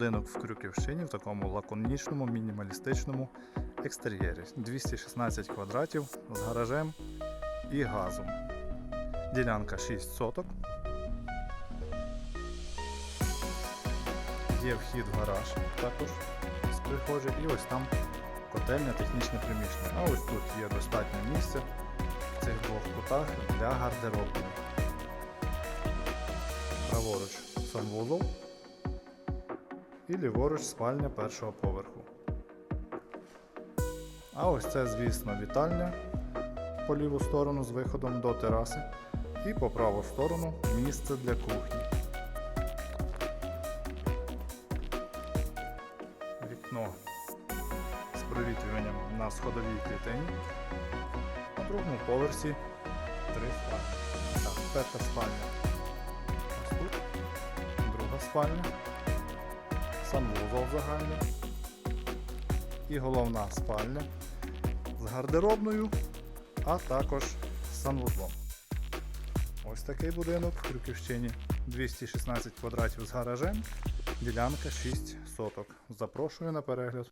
будинок в Крюківщині в такому лаконічному мінімалістичному екстер'єрі. 216 квадратів з гаражем і газом. Ділянка 6 соток. Є вхід в гараж також з прихожі, і ось там котельня, технічне приміщення. А ось тут є достатньо місця в цих двох кутах для гардеробної. Праворуч санвузол і ліворуч спальня першого поверху. А ось це, звісно, вітальня по ліву сторону з виходом до тераси. І по праву сторону місце для кухні. Вікно з провітрюванням на сходовій клітині. На другому поверсі три спальні. Так, перша спальня ось тут, друга спальня, санвузол загальний і головна спальня з гардеробною, а також з санвузлом. Ось такий будинок в Крюківщині. 216 квадратів з гаражем, ділянка 6 соток. Запрошую на перегляд.